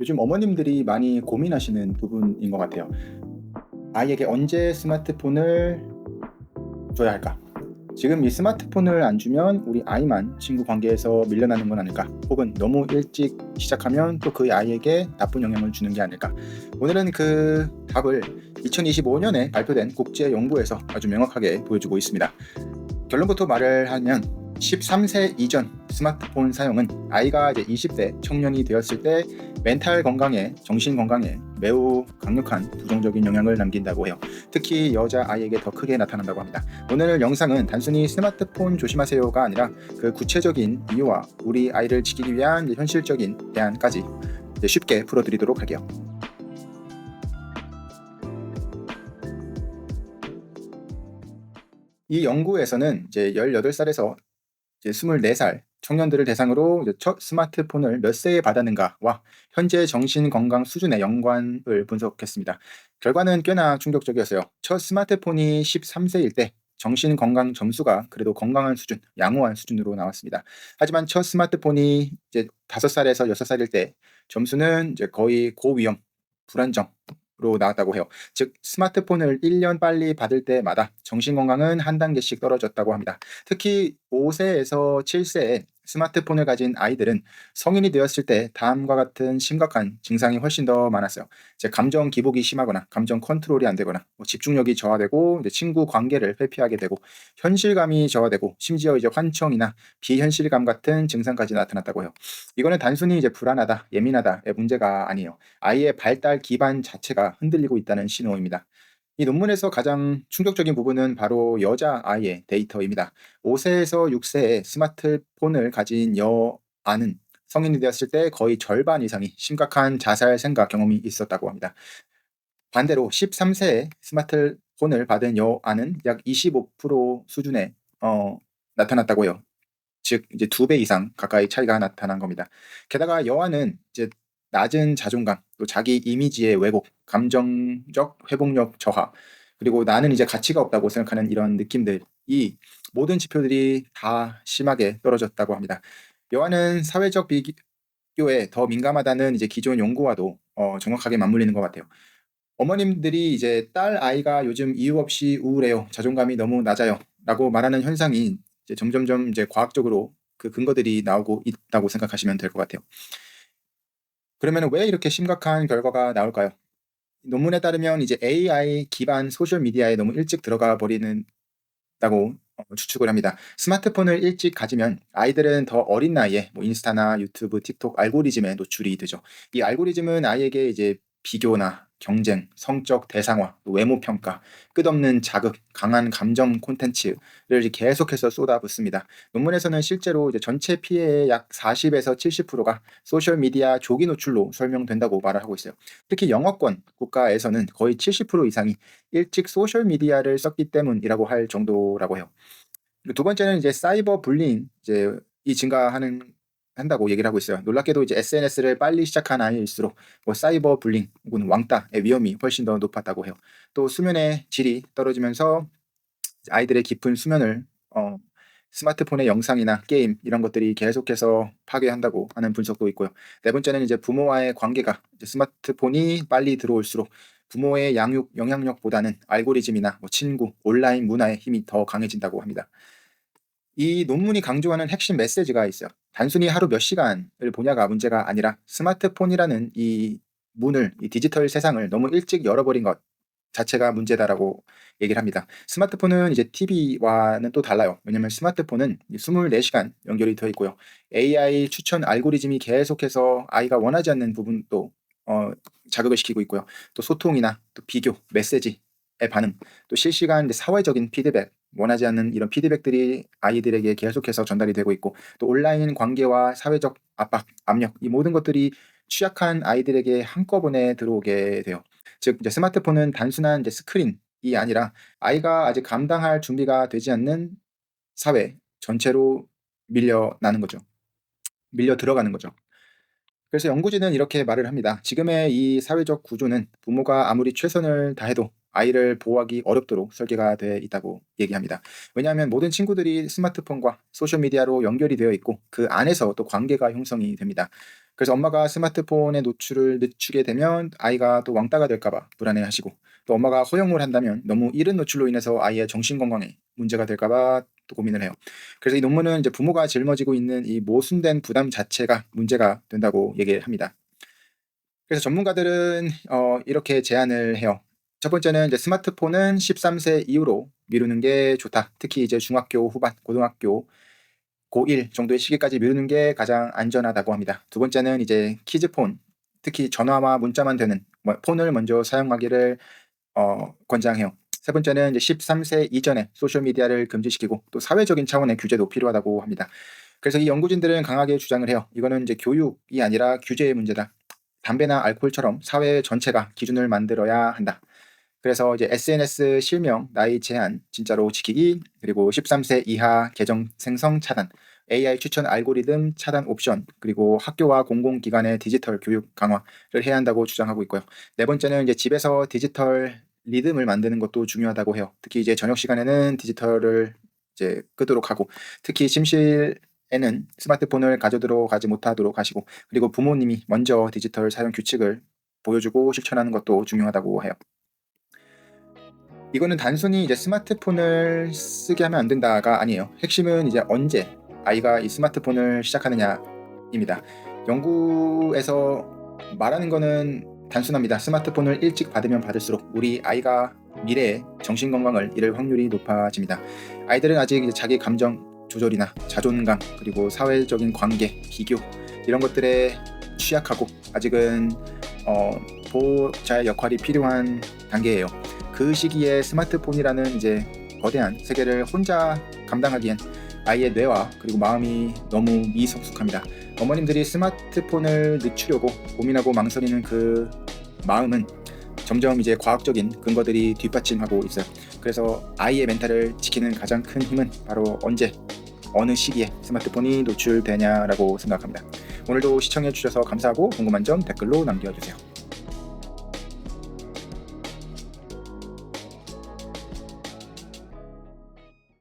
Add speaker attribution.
Speaker 1: 요즘 어머님들이 많이 고민하시는 부분인 것 같아요. 아이에게 언제 스마트폰을 줘야 할까? 지금 이 스마트폰을 안 주면 우리 아이만 친구 관계에서 밀려나는 건 아닐까? 혹은 너무 일찍 시작하면 또 그 아이에게 나쁜 영향을 주는 게 아닐까? 오늘은 그 답을 2025년에 발표된 국제 연구에서 아주 명확하게 보여주고 있습니다. 결론부터 말을 하면 13세 이전 스마트폰 사용은 아이가 이제 20대 청년이 되었을 때 멘탈 건강에 정신 건강에 매우 강력한 부정적인 영향을 남긴다고 해요. 특히 여자 아이에게 더 크게 나타난다고 합니다. 오늘 영상은 단순히 스마트폰 조심하세요가 아니라 그 구체적인 이유와 우리 아이를 지키기 위한 현실적인 대안까지 쉽게 풀어드리도록 할게요. 이 연구에서는 이제 18살에서 이제 24살 청년들을 대상으로 첫 스마트폰을 몇 세에 받았는가와 현재 정신 건강 수준의 연관을 분석했습니다. 결과는 꽤나 충격적이었어요. 첫 스마트폰이 13세일 때 정신 건강 점수가 그래도 건강한 수준, 양호한 수준으로 나왔습니다. 하지만 첫 스마트폰이 이제 5살에서 6살일 때 점수는 이제 거의 고위험, 불안정, 로 나왔다고 해요. 즉 스마트폰을 1년 빨리 받을 때마다 정신 건강은 한 단계씩 떨어졌다고 합니다. 특히 5세에서 7세에 스마트폰을 가진 아이들은 성인이 되었을 때 다음과 같은 심각한 증상이 훨씬 더 많았어요. 이제 감정 기복이 심하거나 감정 컨트롤이 안 되거나 뭐 집중력이 저하되고 친구 관계를 회피하게 되고 현실감이 저하되고 심지어 이제 환청이나 비현실감 같은 증상까지 나타났다고 해요. 이거는 단순히 이제 불안하다, 예민하다의 문제가 아니에요. 아이의 발달 기반 자체가 흔들리고 있다는 신호입니다. 이 논문에서 가장 충격적인 부분은 바로 여자 아이의 데이터입니다. 5세에서 6세에 스마트폰을 가진 여아는 성인이 되었을 때 거의 절반 이상이 심각한 자살 생각 경험이 있었다고 합니다. 반대로 13세에 스마트폰을 받은 여아는 약 25% 수준에 어, 나타났다고 해요. 즉 이제 두 배 이상 가까이 차이가 나타난 겁니다. 게다가 여아는 이제 낮은 자존감, 또 자기 이미지의 왜곡, 감정적 회복력 저하, 그리고 나는 이제 가치가 없다고 생각하는 이런 느낌들 이 모든 지표들이 다 심하게 떨어졌다고 합니다. 여아는 사회적 비교에 더 민감하다는 이제 기존 연구와도 어, 정확하게 맞물리는 것 같아요. 어머님들이 이제 딸 아이가 요즘 이유 없이 우울해요, 자존감이 너무 낮아요 라고 말하는 현상이 이제 점점점 이제 과학적으로 그 근거들이 나오고 있다고 생각하시면 될 것 같아요. 그러면 왜 이렇게 심각한 결과가 나올까요? 논문에 따르면 이제 AI 기반 소셜 미디어에 너무 일찍 들어가 버리는 다고 어, 추측을 합니다. 스마트폰을 일찍 가지면 아이들은 더 어린 나이에 뭐 인스타나 유튜브, 틱톡 알고리즘에 노출이 되죠. 이 알고리즘은 아이에게 이제 비교나 경쟁, 성적 대상화, 외모 평가, 끝없는 자극, 강한 감정 콘텐츠를 계속해서 쏟아붓습니다. 논문에서는 실제로 전체 피해의 약 40에서 70%가 소셜 미디어 조기 노출로 설명된다고 말을 하고 있어요. 특히 영어권 국가에서는 거의 70% 이상이 일찍 소셜 미디어를 썼기 때문이라고 할 정도라고 해요. 두 번째는 이제 사이버 불링 이제 이 증가하는 한다고 얘기를 하고 있어요. 놀랍게도 이제 SNS를 빨리 시작한 아이일수록 뭐 사이버 불링 혹은 왕따의 위험이 훨씬 더 높았다고 해요. 또 수면의 질이 떨어지면서 아이들의 깊은 수면을 어, 스마트폰의 영상이나 게임 이런 것들이 계속해서 파괴한다고 하는 분석도 있고요. 네 번째는 이제 부모와의 관계가 스마트폰이 빨리 들어올수록 부모의 양육 영향력보다는 알고리즘이나 뭐 친구, 온라인 문화의 힘이 더 강해진다고 합니다. 이 논문이 강조하는 핵심 메시지가 있어요. 단순히 하루 몇 시간을 보냐가 문제가 아니라 스마트폰이라는 이 문을, 이 디지털 세상을 너무 일찍 열어버린 것 자체가 문제다라고 얘기를 합니다. 스마트폰은 이제 TV와는 또 달라요. 왜냐면 스마트폰은 24시간 연결이 되어 있고요. AI 추천 알고리즘이 계속해서 아이가 원하지 않는 부분도 어, 자극을 시키고 있고요. 또 소통이나 또 비교, 메시지의 반응, 또 실시간 사회적인 피드백, 원하지 않는 이런 피드백들이 아이들에게 계속해서 전달이 되고 있고 또 온라인 관계와 사회적 압박, 압력 이 모든 것들이 취약한 아이들에게 한꺼번에 들어오게 돼요. 즉 이제 스마트폰은 단순한 이제 스크린이 아니라 아이가 아직 감당할 준비가 되지 않는 사회 전체로 밀려나는 거죠. 밀려 들어가는 거죠. 그래서 연구진은 이렇게 말을 합니다. 지금의 이 사회적 구조는 부모가 아무리 최선을 다해도 아이를 보호하기 어렵도록 설계가 되어 있다고 얘기합니다. 왜냐하면 모든 친구들이 스마트폰과 소셜미디어로 연결이 되어 있고 그 안에서 또 관계가 형성이 됩니다. 그래서 엄마가 스마트폰에 노출을 늦추게 되면 아이가 또 왕따가 될까봐 불안해하시고 또 엄마가 허용을 한다면 너무 이른 노출로 인해서 아이의 정신 건강에 문제가 될까봐 또 고민을 해요. 그래서 이 논문은 이제 부모가 짊어지고 있는 이 모순된 부담 자체가 문제가 된다고 얘기합니다. 그래서 전문가들은 어, 이렇게 제안을 해요. 첫 번째는 이제 스마트폰은 13세 이후로 미루는 게 좋다. 특히 이제 중학교 후반, 고등학교 고1 정도의 시기까지 미루는 게 가장 안전하다고 합니다. 두 번째는 이제 키즈폰, 특히 전화와 문자만 되는 뭐 폰을 먼저 사용하기를 어, 권장해요. 세 번째는 이제 13세 이전에 소셜 미디어를 금지시키고 또 사회적인 차원의 규제도 필요하다고 합니다. 그래서 이 연구진들은 강하게 주장을 해요. 이거는 이제 교육이 아니라 규제의 문제다. 담배나 알코올처럼 사회 전체가 기준을 만들어야 한다. 그래서 이제 SNS 실명, 나이 제한 진짜로 지키기, 그리고 13세 이하 계정 생성 차단, AI 추천 알고리즘 차단 옵션, 그리고 학교와 공공기관의 디지털 교육 강화를 해야 한다고 주장하고 있고요. 네 번째는 이제 집에서 디지털 리듬을 만드는 것도 중요하다고 해요. 특히 이제 저녁 시간에는 디지털을 이제 끄도록 하고, 특히 침실 에는 스마트폰을 가져들어 가지 못하도록 하시고, 그리고 부모님이 먼저 디지털 사용 규칙을 보여주고 실천하는 것도 중요하다고 해요. 이거는 단순히 이제 스마트폰을 쓰게 하면 안 된다가 아니에요. 핵심은 이제 언제 아이가 이 스마트폰을 시작하느냐입니다. 연구에서 말하는 거는 단순합니다. 스마트폰을 일찍 받으면 받을수록 우리 아이가 미래에 정신 건강을 잃을 확률이 높아집니다. 아이들은 아직 자기 감정 조절이나 자존감 그리고 사회적인 관계, 비교 이런 것들에 취약하고 아직은 어, 보호자의 역할이 필요한 단계예요. 그 시기에 스마트폰이라는 이제 거대한 세계를 혼자 감당하기엔 아이의 뇌와 그리고 마음이 너무 미성숙합니다. 어머님들이 스마트폰을 늦추려고 고민하고 망설이는 그 마음은 점점 이제 과학적인 근거들이 뒷받침하고 있어요. 그래서 아이의 멘탈을 지키는 가장 큰 힘은 바로 언제 어느 시기에 스마트폰이 노출되냐라고 생각합니다. 오늘도 시청해 주셔서 감사하고 궁금한 점 댓글로 남겨주세요.